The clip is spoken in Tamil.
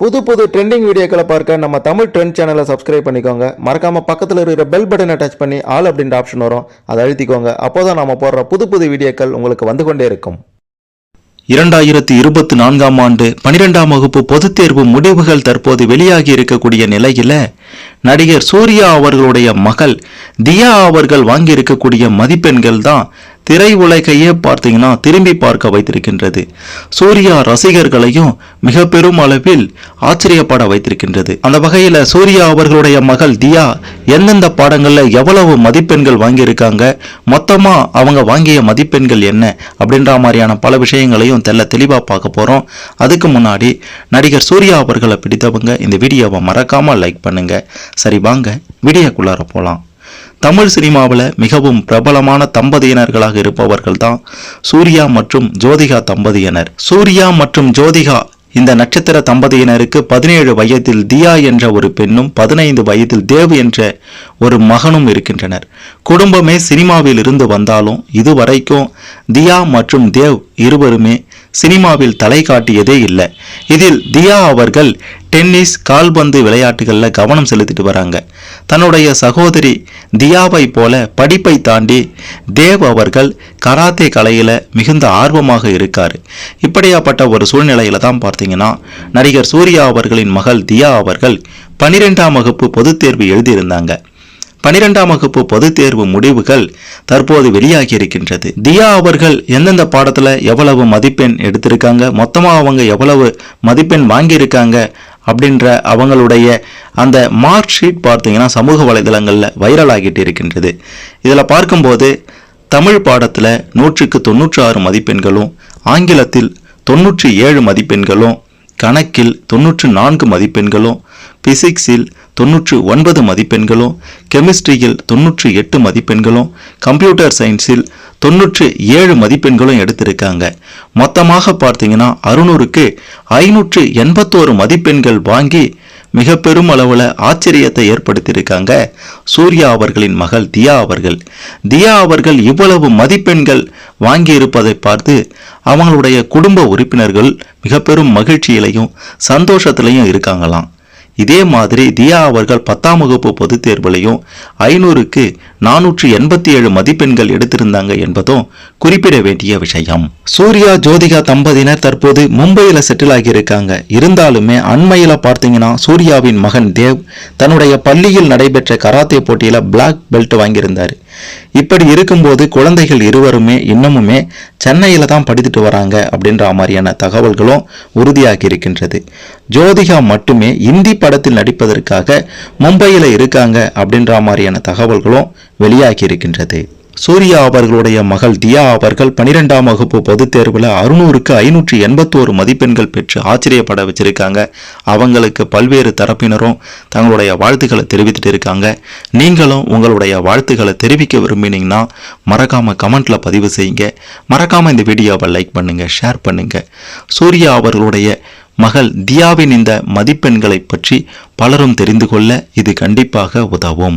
புது புது ட்ரெண்டிங் வீடியோக்களை பார்க்க நம்ம தமிழ் ட்ரெண்ட் சேனலை சப்ஸ்கிரைப் பண்ணிக்கோங்க. மறக்காமல் பக்கத்தில் இருக்கிற பெல் பட்டனை டச் பண்ணி ஆல் அப்படின்ற ஆப்ஷன் வரும். அதை அழுத்திக்கோங்க. அப்போதான் நம்ம போடுற புது புது வீடியோக்கள் உங்களுக்கு வந்து கொண்டே இருக்கும். இரண்டாயிரத்தி இருபத்தி நான்காம் ஆண்டு பனிரெண்டாம் வகுப்பு பொதுத் தேர்வு முடிவுகள் தற்போது வெளியாகி இருக்கக்கூடிய நிலையில் நடிகர் சூர்யா அவர்களுடைய மகள் தியா அவர்கள் வாங்கியிருக்கக்கூடிய மதிப்பெண்கள் தான் திரை உலகையே பார்த்தீங்கன்னா திரும்பி பார்க்க வைத்திருக்கின்றது. சூர்யா ரசிகர்களையும் மிக பெரும் அளவில் ஆச்சரியப்பட வைத்திருக்கின்றது. அந்த வகையில் சூர்யா அவர்களுடைய மகள் தியா எந்தெந்த பாடங்களில் எவ்வளவு மதிப்பெண்கள் வாங்கியிருக்காங்க மொத்தமாக அவங்க வாங்கிய மதிப்பெண்கள் என்ன அப்படின்ற மாதிரியான பல விஷயங்களையும் தெல்ல தெளிவாக பார்க்க போகிறோம் அதுக்கு முன்னாடி நடிகர் சூர்யா அவர்களை பிடித்தவங்க இந்த வீடியோவை மறக்காமல் லைக் பண்ணுங்கள் சரி வாங்க வீடியோக்குள்ளார போகலாம் தமிழ் சினிமாவில் மிகவும் பிரபலமான தம்பதியினர்களாக இருப்பவர்கள் தான் சூர்யா மற்றும் ஜோதிகா தம்பதியினர். சூர்யா மற்றும் ஜோதிகா இந்த நட்சத்திர தம்பதியினருக்கு பதினேழு வயதில் தியா என்ற ஒரு பெண்ணும் பதினைந்து வயதில் தேவ் என்ற ஒரு மகனும் இருக்கின்றனர். குடும்பமே சினிமாவில் இருந்து வந்தாலும் இதுவரைக்கும் தியா மற்றும் தேவ் இருவருமே சினிமாவில் தலை காட்டியதே இல்லை. இதில் தியா அவர்கள் டென்னிஸ் கால்பந்து விளையாட்டுகளில் கவனம் செலுத்திட்டு வராங்க. தன்னுடைய சகோதரி தியாவை போல படிப்பை தாண்டி தேவ் அவர்கள் கராத்தே கலையில மிகுந்த ஆர்வமாக இருக்காரு. இப்படியாப்பட்ட ஒரு சூழ்நிலையில தான் பார்த்தீங்கன்னா நடிகர் சூர்யா அவர்களின் மகள் தியா அவர்கள் பனிரெண்டாம் வகுப்பு பொதுத் தேர்வு எழுதியிருந்தாங்க. பனிரெண்டாம் வகுப்பு பொதுத் தேர்வு முடிவுகள் தற்போது வெளியாகி இருக்கின்றது தியா அவர்கள் எந்தெந்த பாடத்தில் எவ்வளவு மதிப்பெண் எடுத்திருக்காங்க மொத்தமாக அவங்க எவ்வளவு மதிப்பெண் வாங்கியிருக்காங்க அப்படின்ற அவங்களுடைய அந்த மார்க் ஷீட் பார்த்தீங்கன்னா சமூக வலைதளங்களில் வைரல் ஆகிட்டு இருக்கின்றது. இதில் பார்க்கும்போது தமிழ் பாடத்தில் நூற்றுக்கு தொண்ணூற்றி ஆறு மதிப்பெண்களும் ஆங்கிலத்தில் தொண்ணூற்றி ஏழு மதிப்பெண்களும் கணக்கில் தொண்ணூற்று நான்கு மதிப்பெண்களும் பிசிக்ஸில் தொண்ணூற்று ஒன்பது மதிப்பெண்களும் கெமிஸ்ட்ரியில் தொண்ணூற்றி எட்டு மதிப்பெண்களும் கம்ப்யூட்டர் சயின்ஸில் தொண்ணூற்று ஏழு மதிப்பெண்களும் எடுத்திருக்காங்க. மொத்தமாக பார்த்தீங்கன்னா அறுநூறுக்கு ஐநூற்று எண்பத்தோரு மதிப்பெண்கள் வாங்கி மிக பெரும் அளவில் ஆச்சரியத்தை ஏற்படுத்தியிருக்காங்க. சூர்யா அவர்களின் மகள் தியா அவர்கள். தியா அவர்கள் இவ்வளவு மதிப்பெண்கள் வாங்கியிருப்பதை பார்த்து அவங்களுடைய குடும்ப உறுப்பினர்கள் மிக பெரும் மகிழ்ச்சியிலையும் சந்தோஷத்திலையும் இருக்காங்களாம். இதே மாதிரி தியா அவர்கள் பத்தாம் வகுப்பு பொதுத் தேர்வுலையும் ஐநூறுக்கு நானூற்று எண்பத்தி ஏழு மதிப்பெண்கள் எடுத்திருந்தாங்க என்பதும் குறிப்பிட வேண்டிய விஷயம். சூர்யா ஜோதிகா தம்பதியினர் தற்போது மும்பையில் செட்டில் ஆகியிருக்காங்க. இருந்தாலுமே அண்மையில் பார்த்தீங்கன்னா சூர்யாவின் மகன் தேவ் தன்னுடைய பள்ளியில் நடைபெற்ற கராத்தே போட்டியில் பிளாக் பெல்ட் வாங்கியிருந்தார். இப்படி இருக்கும்போது குழந்தைகள் இருவருமே இன்னமுமே சென்னையில் தான் படித்துட்டு வராங்க அப்படின்ற மாதிரியான தகவல்களும் உறுதியாகி இருக்கின்றது. ஜோதிகா மட்டுமே இந்தி படத்தில் நடிப்பதற்காக மும்பையில் இருக்காங்க அப்படின்ற மாதிரியான தகவல்களும் வெளியாகி இருக்கின்றது. சூர்யா அவர்களுடைய மகள் தியா அவர்கள் பனிரெண்டாம் வகுப்பு பொதுத் தேர்வில் அறுநூறுக்கு ஐநூற்றி எண்பத்தோரு மதிப்பெண்கள் பெற்று ஆச்சரியப்பட வச்சிருக்காங்க. அவங்களுக்கு பல்வேறு தரப்பினரும் தங்களுடைய வாழ்த்துக்களை தெரிவித்துட்டு இருக்காங்க. நீங்களும் உங்களுடைய வாழ்த்துக்களை தெரிவிக்க விரும்பினீங்கன்னா மறக்காமல் கமெண்ட்டில் பதிவு செய்யுங்க. மறக்காமல் இந்த வீடியோவை லைக் பண்ணுங்கள் ஷேர் பண்ணுங்கள் சூர்யா அவர்களுடைய மகள் தியாவின் இந்த மதிப்பெண்களை பற்றி பலரும் தெரிந்து கொள்ள இது கண்டிப்பாக உதவும்.